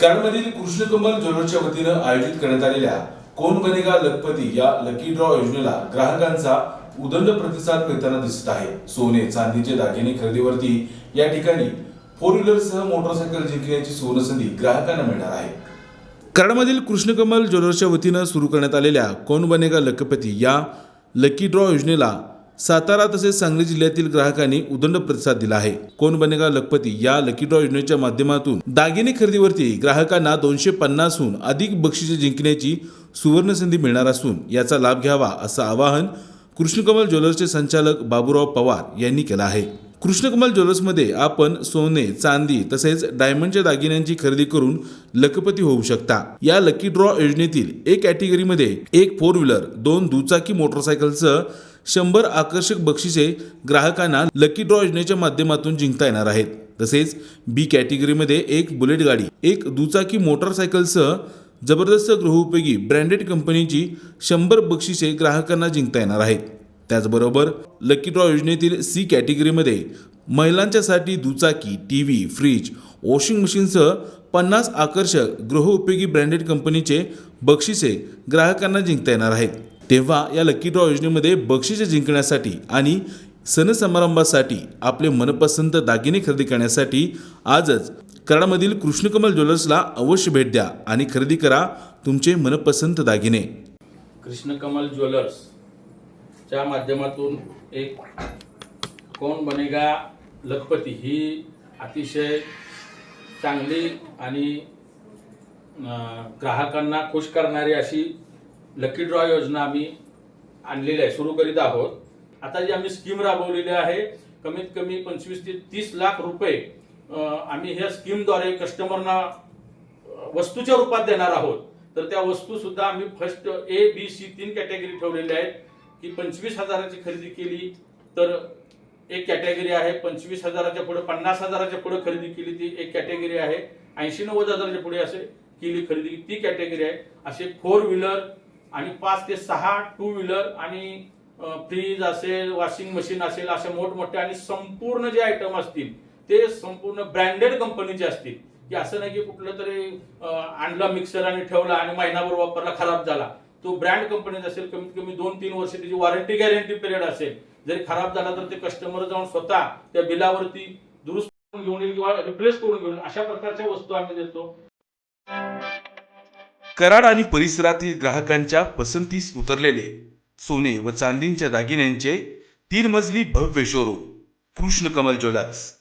कराडमधील कृष्णकमल ज्वेलर्सच्या वतीनं आयोजित करण्यात आलेल्या कोण बनेगा लखपती या लकी ड्रॉ योजनेला ग्राहकांचा उदंड प्रतिसाद मिळताना दिसत आहे. सोने चांदीचे दागिने खरेदीवरती या ठिकाणी फोर व्हीलरसह मोटरसायकल जिंकण्याची सुवर्णसंधी ग्राहकांना मिळणार आहे. कराडमधील कृष्णकमल ज्वेलर्सच्या वतीनं सुरू करण्यात आलेल्या कोण बनेगा लखपती या लकी ड्रॉ योजनेला सातारा तसेच सांगली जिल्ह्यातील ग्राहकांनी उदंड प्रतिसाद दिला आहे. कोण बनेगा लखपती या लकी ड्रॉ योजनेच्या माध्यमातून दागिने खरेदीवरती ग्राहकांना दोनशे पन्नासहून अधिक बक्षिसे जिंकण्याची सुवर्ण संधी मिळणार असून याचा लाभ घ्यावा असं आवाहन कृष्णकमल ज्वेलर्सचे संचालक बाबूराव पवार यांनी केलं आहे. कृष्णकमल ज्वेलर्समध्ये आपण सोने चांदी तसेच डायमंडच्या दागिन्यांची खरेदी करून लखपती होऊ शकता. या लकी ड्रॉ योजनेतील एक कॅटेगरीमध्ये एक फोर व्हीलर दोन दुचाकी मोटरसायकलसह शंभर आकर्षक बक्षिसे ग्राहकांना लकी ड्रॉ योजनेच्या माध्यमातून जिंकता येणार आहेत. तसेच बी कॅटेगरीमध्ये एक बुलेट गाडी एक दुचाकी मोटरसायकलसह जबरदस्त गृहोपयोगी ब्रँडेड कंपनीची शंभर बक्षिसे ग्राहकांना जिंकता येणार आहेत. त्याचबरोबर लकी ड्रॉ योजनेतील सी कॅटेगरीमध्ये महिलांच्यासाठी दुचाकी टी व्ही फ्रीज वॉशिंग मशीनसह पन्नास आकर्षक गृहउपयोगी ब्रँडेड कंपनीचे बक्षिसे ग्राहकांना जिंकता येणार आहेत. तेव्हा या लकी ड्रॉ योजनेमध्ये बक्षिसे जिंकण्यासाठी आणि सण समारंभासाठी आपले मनपसंत दागिने खरेदी करण्यासाठी आजच कराडमधील कृष्णकमल ज्वेलर्सला अवश्य भेट द्या आणि खरेदी करा तुमचे मनपसंत दागिने. कृष्णकमल ज्वेलर्सच्या माध्यमातून एक कोण बनेगा लखपती ही अतिशय चांगली आणि ग्राहकांना खुश करणारी अशी लकी ड्रॉ योजना आम्ही आणलेली आहे सुरू करीत आहोत. आता जी आम्ही स्कीम राबवलेली आहे कमीत कमी पंचवीस ते तीस लाख रुपये आम्ही ह्या स्कीमद्वारे कस्टमरना वस्तूच्या रूपात देणार आहोत. तर त्या वस्तू सुद्धा आम्ही फर्स्ट ए बी सी तीन कॅटेगरी ठेवलेल्या आहेत. की पंचवीस हजाराची खरेदी केली तर एक कॅटेगरी आहे पंचवीस हजाराच्या पुढे पन्नास हजाराच्या पुढे खरेदी केली ती एक कॅटेगरी आहे. ऐंशी नव्वद हजाराच्या पुढे असे केली खरेदी ती कॅटेगरी आहे. असे फोर व्हीलर आणि पाच ते सहा टू व्हीलर आणि फ्रीज असेल वॉशिंग मशीन असेल असे मोठमोठे आणि संपूर्ण जे आयटम असतील ते संपूर्ण ब्रँडेड कंपनीचे असतील. की असं नाही की कुठलं तरी आणला मिक्सर आणि ठेवला आणि महिनाभर वापरला खराब झाला. तो ब्रँड कंपनीचा असेल कमीत कमी दोन तीन वर्ष त्याची वॉरंटी गॅरंटी पिरियड असेल. जरी खराब झाला तर ते कस्टमर जाऊन स्वतः त्या बिलावरती दुरुस्त करून घेऊन येईल किंवा रिप्लेस करून घेऊन अशा प्रकारच्या वस्तू आम्ही देतो. कराड आणि परिसरातील ग्राहकांच्या पसंतीस उतरलेले सोने व चांदींच्या दागिन्यांचे तीन मजली भव्य शोरूम कृष्णकमल ज्वेलर्स.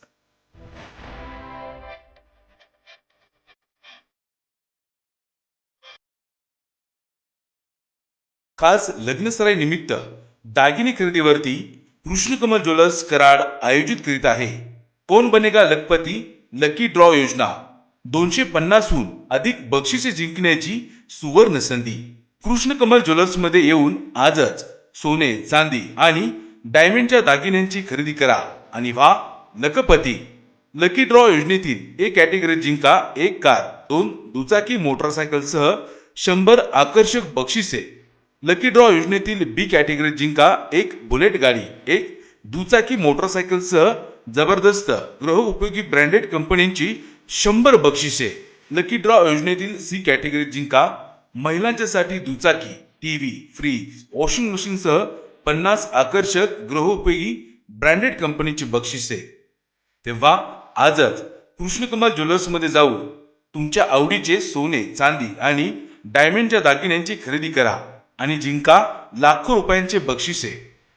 खास लग्नसराई निमित्त दागिने खरेदीवरती कृष्णकमल ज्वेलर्स कराड आयोजित करीत आहे. कोण बनेगा लखपती? लकी ड्रॉ योजना. दोनशे पन्नासहून अधिक बक्षिसे जिंकण्याची सुवर्ण संधी. कृष्णकमल ज्वेलर्समध्ये येऊन आजच सोने चांदी आणि डायमंडच्या दागिन्यांची खरेदी करा. आणि व्हा लखपती लकी ड्रॉ योजनेतील एक कॅटेगरी जिंका एक कार दोन दुचाकी मोटरसायकलसह शंभर आकर्षक बक्षिसे. लकी ड्रॉ योजनेतील बी कॅटेगरी जिंका एक बुलेट गाडी एक दुचाकी मोटरसायकलसह जबरदस्त गृहउपयोगी ब्रँडेड कंपन्यांची शंभर बक्षिसे. लकी ड्रॉ योजनेतील सी कॅटेगरी जिंका महिलांच्यासाठी दुचाकी टीव्ही फ्रीज वॉशिंग मशीनसह पन्नास आकर्षक ग्रहोपयोगी ब्रँडेड कंपनीची बक्षिसे. तेव्हा आजच कृष्णकुमार ज्वेलर्समध्ये जाऊन तुमच्या आवडीचे सोने चांदी आणि डायमंडच्या दागिन्यांची खरेदी करा आणि जिंका लाखो रुपयांचे बक्षिसे.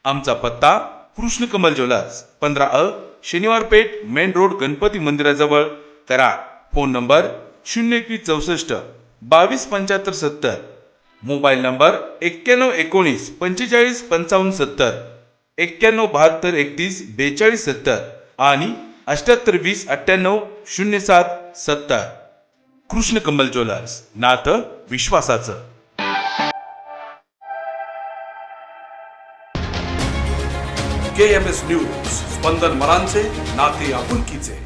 आमचा पत्ता कृष्णकमल ज्वेलर्स पंधरा अ शनिवार पेठ मेन रोड गणपती मंदिराजवळ. करा फोन नंबर शून्य एकवीस चौसष्ट बावीस पंच्याहत्तर सत्तर. मोबाईल नंबर एक्क्याण्णव एकोणीस पंचेचाळीस पंचावन्न सत्तर. एक्क्याण्णव बहात्तर एकतीस बेचाळीस सत्तर. आणि अठ्याहत्तर वीस अठ्ठ्याण्णव शून्य सात सत्तर. कृष्ण कमल ज्वेलर्स नातं विश्वासाचं. K M S news Spandan मरांचे नाते आपुलकीचे.